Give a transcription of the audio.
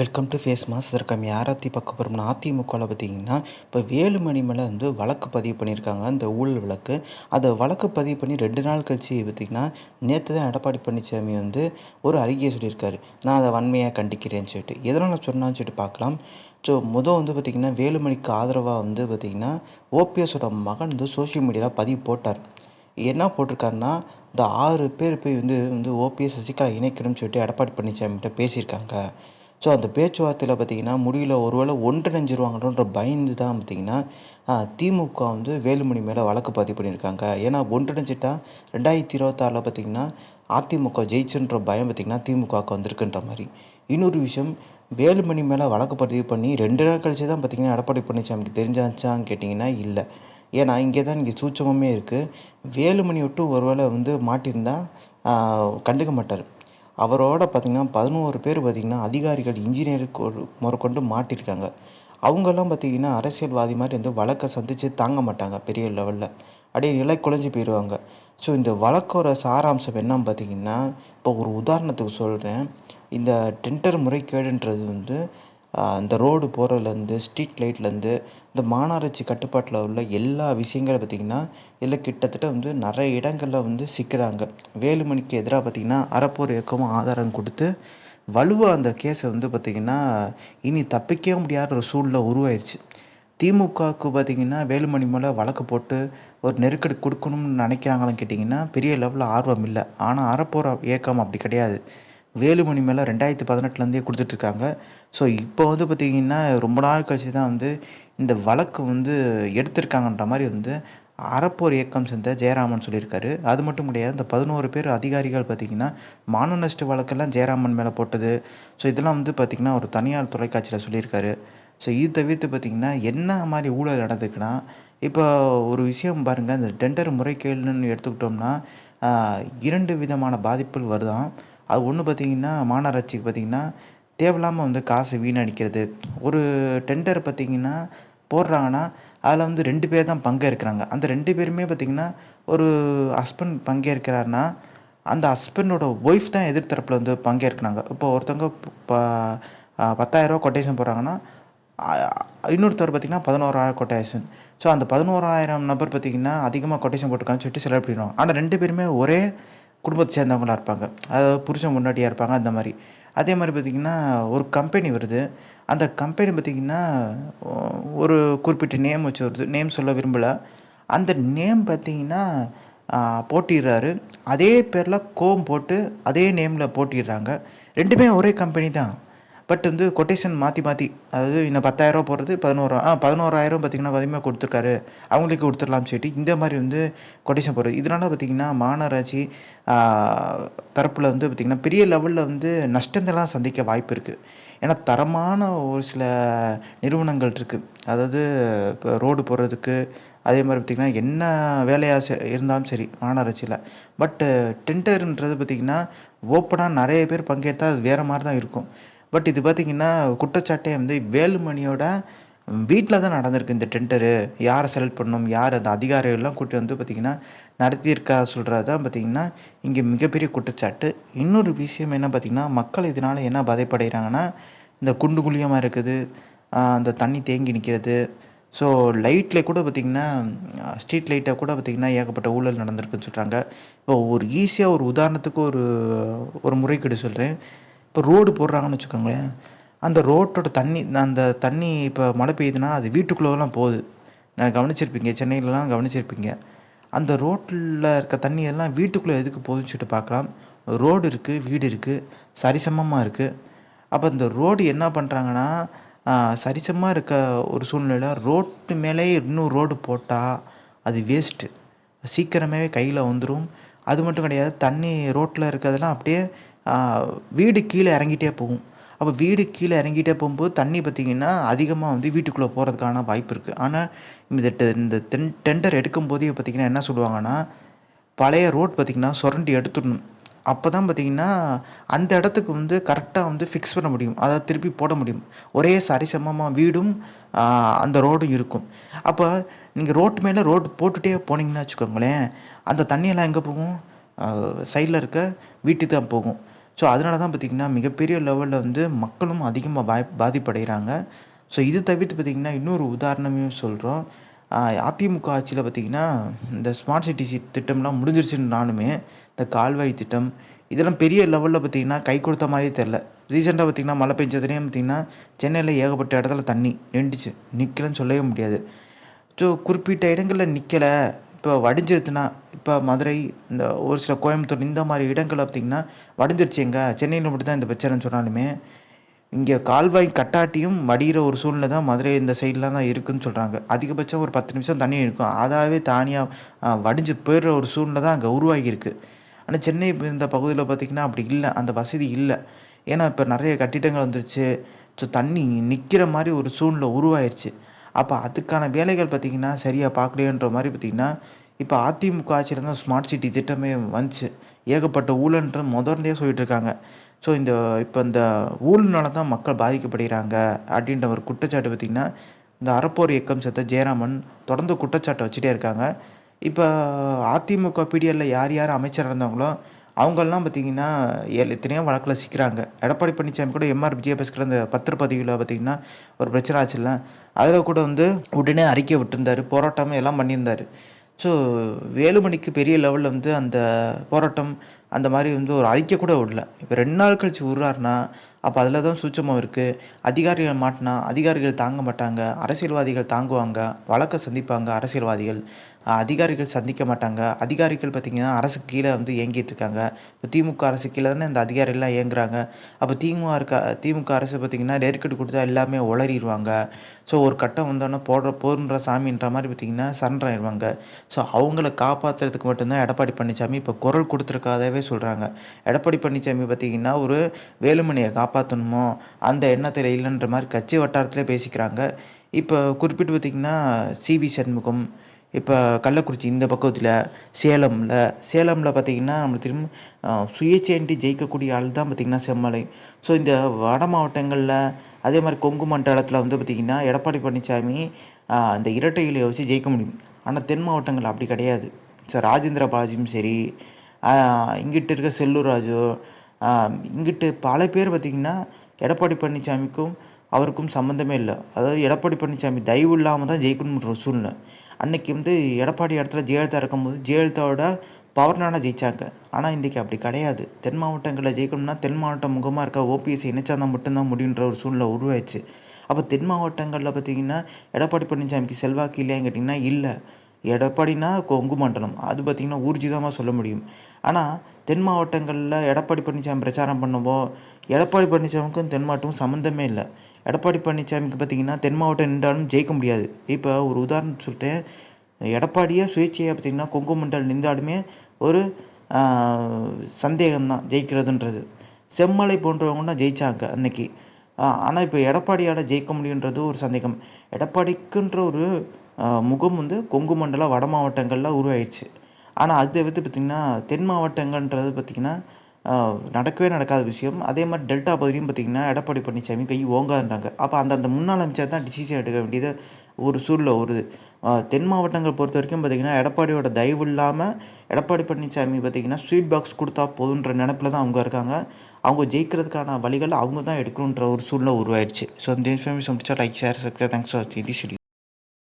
Welcome to face mass இதற்கு நம்ம யாரை பற்றி பார்க்க போகிறோம்னா அதிமுகவில் பார்த்தீங்கன்னா இப்போ வேலுமணி மேலே வந்து வழக்கு பதிவு பண்ணியிருக்காங்க அந்த ஊழல் வழக்கு. அதை வழக்கு பதிவு பண்ணி ரெண்டு நாள் கழிச்சு பார்த்திங்கன்னா நேற்று தான் எடப்பாடி பழனிசாமி வந்து ஒரு அறிக்கையை சொல்லியிருக்காரு. நான் அதை வன்மையாக கண்டிக்கிறேன்னு சொல்லிட்டு. எதனால் சொன்னான்னு சொல்லிட்டு பார்க்கலாம். ஸோ முதல் வந்து பார்த்திங்கன்னா வேலுமணிக்கு ஆதரவாக வந்து பார்த்திங்கன்னா ஓபிஎஸோட மகன் வந்து சோஷியல் மீடியாவில் பதிவு போட்டார். என்ன போட்டிருக்காருன்னா இந்த ஆறு பேர் போய் வந்து வந்து ஓபிஎஸ் சசிகலா இணைக்கணும்னு சொல்லிட்டு எடப்பாடி பழனிசாமிகிட்ட பேசியிருக்காங்க. ஸோ அந்த பேச்சுவார்த்தையில் பார்த்திங்கன்னா முடியல ஒருவேளை ஒன்றிணைஞ்சிருவாங்கன்ற பயந்து தான் பார்த்திங்கன்னா திமுக வந்து வேலுமணி மேலே வழக்கு பதிவு பண்ணியிருக்காங்க. ஏன்னா ஒன்றிணைஞ்சிட்டா ரெண்டாயிரத்தி இருபத்தாறில் பார்த்திங்கன்னா அதிமுக ஜெயிச்சுன்ற பயம் பார்த்திங்கன்னா திமுகவுக்கு வந்திருக்குன்ற மாதிரி. இன்னொரு விஷயம் வேலுமணி மேலே வழக்கு பதிவு பண்ணி ரெண்டு நாள் கழிச்சு தான் பார்த்திங்கன்னா எடப்பாடி பழனிசாமிக்கு தெரிஞ்சாச்சான்னு கேட்டிங்கன்னா இல்லை. ஏன்னா இங்கே தான் இங்கே சூட்சமுமே இருக்குது வேலுமணி விட்டும் ஒருவேளை வந்து மாட்டியிருந்தால் கண்டுக்க மாட்டார். அவரோட பார்த்திங்கன்னா பதினோரு பேர் பார்த்திங்கன்னா அதிகாரிகள் இன்ஜினியர் முதற்கொண்டு மாட்டியிருக்காங்க அவங்கெல்லாம் பார்த்திங்கன்னா அரசியல்வாதி மாதிரி வந்து வழக்கை சந்தித்து தாங்க மாட்டாங்க பெரிய லெவலில் அப்படியே நிலை குலைஞ்சி போயிடுவாங்க ஸோ இந்த வழக்கோட சாராம்சம் என்னன்னு பார்த்திங்கன்னா இப்போ ஒரு உதாரணத்துக்கு சொல்கிறேன் இந்த டெண்டர் முறைகேடுன்றது வந்து இந்த ரோடு போகிறதுலேருந்து ஸ்ட்ரீட் லைட்லேருந்து இந்த மாநகராட்சி கட்டுப்பாட்டில் உள்ள எல்லா விஷயங்களும் பார்த்திங்கன்னா இதில் கிட்டத்தட்ட வந்து நிறைய இடங்களில் வந்து சிக்கிறாங்க. வேலுமணிக்கு எதிராக பார்த்திங்கன்னா அறப்போர் இயக்கமும் ஆதாரம் கொடுத்து வலுவாக அந்த கேஸை வந்து பார்த்திங்கன்னா இனி தப்பிக்கவே முடியாத ஒரு சூழ்நிலை உருவாயிருச்சு. திமுகவுக்கு பார்த்திங்கன்னா வேலுமணி மேலே வழக்கு போட்டு ஒரு நெருக்கடி கொடுக்கணும்னு நினைக்கிறாங்களான்னு கேட்டிங்கன்னா பெரிய லெவலில் ஆர்வம் இல்லை. ஆனால் அறப்போர் இயக்கம் அப்படி கிடையாது. வேலுமணி மேலே ரெண்டாயிரத்தி பதினெட்டுலேருந்தே கொடுத்துட்ருக்காங்க. ஸோ இப்போ வந்து பார்த்திங்கன்னா ரொம்ப நாள் கழிச்சு தான் வந்து இந்த வழக்கு வந்து எடுத்திருக்காங்கன்ற மாதிரி வந்து அறப்போர் இயக்கம் சேர்ந்த ஜெயராமன் சொல்லியிருக்காரு. அது மட்டும் கிடையாது இந்த பதினோரு பேர் அதிகாரிகள் பார்த்திங்கன்னா மான நஷ்ட வழக்கெல்லாம் ஜெயராமன் மேலே போட்டது. ஸோ இதெல்லாம் வந்து பார்த்திங்கன்னா ஒரு தனியார் தொலைக்காட்சியில் சொல்லியிருக்காரு. ஸோ இது தவிர்த்து பார்த்திங்கன்னா என்ன மாதிரி ஊழல் நடந்துக்குன்னா இப்போ ஒரு விஷயம் பாருங்கள் இந்த டெண்டர் முறைகேடுன்னு எடுத்துக்கிட்டோம்னா இரண்டு விதமான பாதிப்புகள் வருதான். அது ஒன்று பார்த்திங்கன்னா மாநகராட்சிக்கு பார்த்திங்கன்னா தேவையில்லாமல் வந்து காசு வீணடிக்கிறது. ஒரு டெண்டர் பார்த்திங்கன்னா போடுறாங்கன்னா அதில் வந்து ரெண்டு பேர் தான் பங்கேற்கிறாங்க. அந்த ரெண்டு பேருமே பார்த்திங்கன்னா ஒரு ஹஸ்பண்ட் பங்கேற்கிறாருன்னா அந்த ஹஸ்பண்டோட ஒய்ஃப் தான் எதிர்த்தரப்பில் வந்து பங்கேற்கிறாங்க. இப்போ ஒருத்தவங்க இப்போ பத்தாயிரரூவா கொட்டேஷன் போடுறாங்கன்னா இன்னொருத்தர் பார்த்திங்கன்னா பதினோராயிரம் கொட்டேஷன் ஸோ அந்த பதினோராயிரம் நபர் பார்த்திங்கன்னா அதிகமாக கொட்டேஷன் போட்டிருக்கான்னு சொல்லிட்டு செலவு பண்ணிடுவாங்க. ஆனால் ரெண்டு பேருமே ஒரே குடும்பத்தை சேர்ந்தவங்களாக இருப்பாங்க. அதாவது புருஷன் முன்னாடியாக இருப்பாங்க அந்த மாதிரி. அதே மாதிரி பார்த்திங்கன்னா ஒரு கம்பெனி வருது. அந்த கம்பெனி பார்த்திங்கன்னா ஒரு குறிப்பிட்ட நேம் வச்சு வருது. நேம் சொல்ல விரும்பலை. அந்த நேம் பார்த்திங்கன்னா போட்டிடுறாரு. அதே பேரில் கோம் போட்டு அதே நேமில் போட்டிடுறாங்க. ரெண்டுமே ஒரே கம்பெனி தான். பட் வந்து கொட்டேஷன் மாற்றி மாற்றி அதாவது இன்னும் பத்தாயிரரூவா போடுறது பதினோரா ஆ பதினோராயிரம் பார்த்திங்கன்னா அதிகமாக கொடுத்துருக்காரு. அவங்களுக்கு கொடுத்துடலாம் சொல்லிட்டு இந்த மாதிரி வந்து கொட்டேஷன் போடுறது. இதனால் பார்த்திங்கன்னா மாநகராட்சி தரப்பில் வந்து பார்த்திங்கன்னா பெரிய லெவலில் வந்து நஷ்டங்கள்லாம் சந்திக்க வாய்ப்பு இருக்குது ஏன்னா தரமான ஒரு சில நிறுவனங்கள் இருக்குது அதாவது இப்போ ரோடு போடுறதுக்கு அதே மாதிரி பார்த்திங்கன்னா என்ன வேலையாக இருந்தாலும் சரி மாநகராட்சியில். பட்டு டெண்டருன்றது பார்த்திங்கன்னா ஓப்பனாக நிறைய பேர் பங்கேற்றால் அது வேறு மாதிரி தான் இருக்கும். பட் இது பார்த்திங்கன்னா குற்றச்சாட்டே வந்து வேலுமணியோட வீட்டில் தான் நடந்திருக்கு இந்த டெண்டரு. யாரை செலக்ட் பண்ணணும் யார் அந்த அதிகாரிகள்லாம் கூட்டி வந்து பார்த்திங்கன்னா நடத்தியிருக்கா சொல்கிறது தான் பார்த்திங்கன்னா இங்கே மிகப்பெரிய குற்றச்சாட்டு. இன்னொரு விஷயம் என்ன பார்த்திங்கன்னா மக்கள் இதனால் என்ன பாதைப்படைகிறாங்கன்னா இந்த குண்டு குழியமாக இருக்குது அந்த தண்ணி தேங்கி நிற்கிறது ஸோ லைட்டில் கூட பார்த்திங்கன்னா ஸ்ட்ரீட் லைட்டை கூட பார்த்திங்கன்னா ஏகப்பட்ட ஊழல் நடந்திருக்குன்னு சொல்கிறாங்க இப்போ ஒரு ஈஸியாக ஒரு உதாரணத்துக்கு ஒரு ஒரு முறைகேடு சொல்கிறேன் இப்போ ரோடு போடுறாங்கன்னு வச்சுக்கோங்களேன் அந்த ரோட்டோட தண்ணி அந்த தண்ணி இப்போ மழை பெய்யுதுன்னா அது வீட்டுக்குள்ளெல்லாம் போகுது. நான் கவனிச்சிருப்பீங்க சென்னையிலலாம் கவனிச்சிருப்பீங்க. அந்த ரோட்டில் இருக்க தண்ணி எல்லாம் வீட்டுக்குள்ளே எதுக்கு போகுதுன்னு சொல்லிட்டு பார்க்கலாம். ரோடு இருக்குது வீடு இருக்குது சரிசமமாக இருக்குது அப்போ இந்த ரோடு என்ன பண்ணுறாங்கன்னா சரிசமமாக இருக்க ஒரு சூழ்நிலையில் ரோட்டு மேலே இன்னும் ரோடு போட்டால் அது வேஸ்ட்டு. சீக்கிரமே கையில் வந்துடும் அது மட்டும் கிடையாது தண்ணி ரோட்டில் இருக்கிறதெல்லாம் அப்படியே வீடு கீழே இறங்கிட்டே போகும். அப்போ வீடு கீழே இறங்கிட்டே போகும்போது தண்ணி பார்த்திங்கன்னா அதிகமாக வந்து வீட்டுக்குள்ளே போகிறதுக்கான வாய்ப்பு இருக்குது ஆனால் இந்த இந்த டென் டெண்டர் எடுக்கும் போதே பார்த்திங்கன்னா என்ன சொல்லுவாங்கன்னா பழைய ரோட் பார்த்திங்கன்னா சுரண்டி எடுத்துடணும். அப்போ தான் பார்த்திங்கன்னா அந்த இடத்துக்கு வந்து கரெக்டாக வந்து ஃபிக்ஸ் பண்ண முடியும். அதாவது திருப்பி போட முடியும். ஒரே சரிசமமாக வீடும் அந்த ரோடும் இருக்கும். அப்போ நீங்கள் ரோட்டு மேலே ரோடு போட்டுகிட்டே போனீங்கன்னா வச்சுக்கோங்களேன் அந்த தண்ணியெல்லாம் எங்கே போகும்? சைடில் இருக்க வீட்டுக்கு தான் போகும். ஸோ அதனால தான் பார்த்திங்கன்னா மிகப்பெரிய லெவலில் வந்து மக்களும் அதிகமாக பாய் பாதிப்படைகிறாங்க. ஸோ இது தவிர்த்து பார்த்திங்கன்னா இன்னொரு உதாரணமே சொல்கிறோம் அதிமுக ஆட்சியில் பார்த்திங்கன்னா இந்த ஸ்மார்ட் சிட்டி திட்டம்லாம் முடிஞ்சிருச்சுன்னு நானுமே இந்த கால்வாய் திட்டம் இதெல்லாம் பெரிய லெவலில் பார்த்திங்கன்னா கை கொடுத்த மாதிரியே தெரில ரீசெண்டாக பார்த்திங்கன்னா மழை பெஞ்சதுலேயே பார்த்திங்கன்னா சென்னையில் ஏகப்பட்ட இடத்துல தண்ணி நின்றுச்சு நிற்கலன்னு சொல்லவே முடியாது. ஸோ குறிப்பிட்ட இடங்களில் நிற்கலை இப்போ வடிஞ்சிருச்சுன்னா இப்போ மதுரை இந்த ஒரு சில கோயம்புத்தூர் இந்த மாதிரி இடங்கள் பார்த்திங்கன்னா வடிஞ்சிருச்சு எங்கே? சென்னையில் மட்டும்தான் இந்த பிரச்சனைன்னு சொன்னாலுமே இங்கே கால்வாய் கட்டாட்டியும் வடிகிற ஒரு சூழ்நிலை தான் மதுரை இந்த சைட்லாம் தான் இருக்குதுன்னு சொல்கிறாங்க அதிகபட்சம் ஒரு பத்து நிமிஷம் தண்ணி இருக்கும். அதாவே தானியாக வடிஞ்சு போயிடுற ஒரு சூழ்நிலை தான் அங்கே உருவாகியிருக்கு. ஆனால் சென்னை இந்த பகுதியில் பார்த்திங்கன்னா அப்படி இல்லை. அந்த வசதி இல்லை. ஏன்னா இப்போ நிறைய கட்டிடங்கள் வந்துருச்சு. ஸோ தண்ணி நிற்கிற மாதிரி ஒரு சூழ்நிலை உருவாயிருச்சு. அப்போ அதுக்கான வேலைகள் பார்த்திங்கன்னா சரியாக பார்க்கலையன்ற மாதிரி பார்த்திங்கன்னா இப்போ அதிமுக ஆட்சியில் தான் ஸ்மார்ட் சிட்டி திட்டமே வந்துச்சு. ஏகப்பட்ட ஊழன்ற முதர்ந்தே சொல்லிட்டு இருக்காங்க. ஸோ இந்த இப்போ இந்த ஊழல்னால தான் மக்கள் பாதிக்கப்படுகிறாங்க அப்படின்ற ஒரு குற்றச்சாட்டு பார்த்திங்கன்னா இந்த அறப்போர் இயக்கம் செத்த ஜெயராமன் தொடர்ந்து குற்றச்சாட்டை வச்சுட்டே இருக்காங்க. இப்போ அதிமுக பிடிஎல்ல யார் யார் அமைச்சர் இருந்தாங்களோ அவங்கெல்லாம் பார்த்திங்கன்னா எத்தனையோ வழக்கில் சிக்கிறாங்க. எடப்பாடி பழனிசாமி கூட எம்ஆர் விஜயபாஸ்கர் அந்த பத்திரப்பதிவில் பார்த்திங்கன்னா ஒரு பிரச்சனை ஆச்சுல்ல அதில் கூட வந்து உடனே அறிக்கை விட்டுருந்தார். போராட்டம் எல்லாம் பண்ணியிருந்தார். ஸோ வேலுமணிக்கு பெரிய லெவலில் வந்து அந்த போராட்டம் அந்த மாதிரி வந்து ஒரு அறிக்கை கூட விடல. இப்போ ரெண்டு நாள் கழிச்சு விட்றாருனா அப்போ அதில் தான் சூட்சமம் இருக்குது அதிகாரிகள் மாட்டினா அதிகாரிகள் தாங்க மாட்டாங்க. அரசியல்வாதிகள் தாங்குவாங்க. வழக்கை சந்திப்பாங்க அரசியல்வாதிகள். அதிகாரிகள் சந்திக்க மாட்டாங்க. அதிகாரிகள் பார்த்திங்கன்னா அரசு கீழே வந்து இயங்கிட்டு இருக்காங்க. இப்போ திமுக அரசு கீழே தானே இந்த அதிகாரிகள்லாம் இயங்குறாங்க. அப்போ திமுக இருக்க திமுக அரசு பார்த்திங்கன்னா நெருக்கடி கொடுத்தா எல்லாமே உளறிடுவாங்க ஸோ ஒரு கட்டம் வந்தோடனே போடுற போன்ற சாமின்ற மாதிரி பார்த்திங்கன்னா சரண்டர் ஆயிடுவாங்க. ஸோ அவங்கள காப்பாற்றுறதுக்கு மட்டும்தான் எடப்பாடி பழனிசாமி இப்போ குரல் கொடுத்துருக்காதவே சொல்கிறாங்க எடப்பாடி பழனிசாமி பார்த்திங்கன்னா ஒரு வேலுமணியை காப்பாற்றணுமோ அந்த எண்ணத்தில் இல்லைன்ற மாதிரி கட்சி வட்டாரத்திலே பேசிக்கிறாங்க. இப்போ குறிப்பிட்டு பார்த்திங்கன்னா சிவி சண்முகம் இப்போ கள்ளக்குறிச்சி இந்த பக்கத்தில் சேலமில் சேலமில் பார்த்திங்கன்னா நம்மளுக்கு திரும்ப சுயேட்சையின்றி ஜெயிக்கக்கூடிய ஆள் தான் பார்த்திங்கன்னா செம்மலை. ஸோ இந்த வட மாவட்டங்களில் அதே மாதிரி கொங்கு மண்டலத்தில் வந்து பார்த்திங்கன்னா எடப்பாடி பழனிசாமி அந்த இரட்டை இலையை வச்சு ஜெயிக்க முடியும். ஆனால் தென் மாவட்டங்கள் அப்படி கிடையாது. ஸோ ராஜேந்திர பாலாஜியும் சரி இங்கிட்டு இருக்க செல்லூர் ராஜு இங்கிட்டு பல பேர் பார்த்திங்கன்னா எடப்பாடி பழனிசாமிக்கும் அவருக்கும் சம்மந்தமே இல்லை. அதாவது எடப்பாடி பழனிசாமி தயவு இல்லாமல் தான் ஜெயிக்கணுன்ற சூழ்நிலை. அன்னைக்கு வந்து எடப்பாடி இடத்துல ஜெயலலிதா இருக்கும்போது ஜெயலலிதாவோட பவர்னால ஜெயித்தாங்க ஆனால் இன்றைக்கி அப்படி கிடையாது. தென் மாவட்டங்களில் ஜெயிக்கணும்னா தென் மாவட்டம் முகமாக இருக்க ஓபிஎஸ் இணைச்சாதான் மட்டும்தான் முடியுன்ற ஒரு சூழ்நிலை உருவாயிடுச்சு. அப்போ தென் மாவட்டங்களில் பார்த்திங்கன்னா எடப்பாடி பழனிசாமிக்கு செல்வாக்கு இல்லையான்னு கேட்டிங்கன்னா இல்லை. எடப்பாடினா கொங்கு மண்டலம். அது பார்த்திங்கன்னா ஊர்ஜிதமாக சொல்ல முடியும். ஆனால் தென் மாவட்டங்களில் எடப்பாடி பழனிசாமி பிரச்சாரம் பண்ணவோ எடப்பாடி பழனிசாமிக்கும் தென் மாவட்டமும் சம்மந்தமே இல்லை. எடப்பாடி பழனிசாமிக்கு பார்த்திங்கன்னா தென் மாவட்டம் நின்றாலும் ஜெயிக்க முடியாது. இப்போ ஒரு உதாரணம் சொல்லிட்டேன் எடப்பாடியே சுயேட்சையாக பார்த்திங்கன்னா கொங்கு மண்டல் நின்றாலுமே ஒரு சந்தேகம்தான் ஜெயிக்கிறதுன்றது. செம்மலை போன்றவங்கன்னா ஜெயித்தாங்க அன்னைக்கு. ஆனால் இப்போ எடப்பாடியால் ஜெயிக்க முடியுன்றது ஒரு சந்தேகம். எடப்பாடிக்குன்ற ஒரு முகம் வந்து கொங்கு மண்டலம் வட மாவட்டங்களில் உருவாயிடுச்சு ஆனால் அதை தவிர்த்து பார்த்திங்கன்னா தென் மாவட்டங்கன்றது பார்த்திங்கன்னா நடக்கவே நடக்காத விஷயம். அதே மாதிரி டெல்டா பகுதியும் பார்த்திங்கன்னா எடப்பாடி பழனிசாமி கை ஓங்காதுன்றாங்க. அப்போ அந்த அந்த முன்னாள் அமைச்சர் தான் டிசிஷன் எடுக்க வேண்டியது ஒரு சூழலில் வருது தென் மாவட்டங்கள் பொறுத்த வரைக்கும் பார்த்திங்கன்னா எடப்பாடியோட தயவு இல்லாமல் எடப்பாடி பழனிசாமி பார்த்திங்கன்னா ஸ்வீட் பாக்ஸ் கொடுத்தா போதுன்ற நினப்பில் தான் அவங்க இருக்காங்க. அவங்க ஜெயிக்கிறதுக்கான வழிகள் அவங்க தான் எடுக்கணுன்ற ஒரு சூழ்நிலை உருவாயிடுச்சு ஸோ இந்த இன்ஃபர்மேஷன் முடிச்சா like share subscribe thanks for the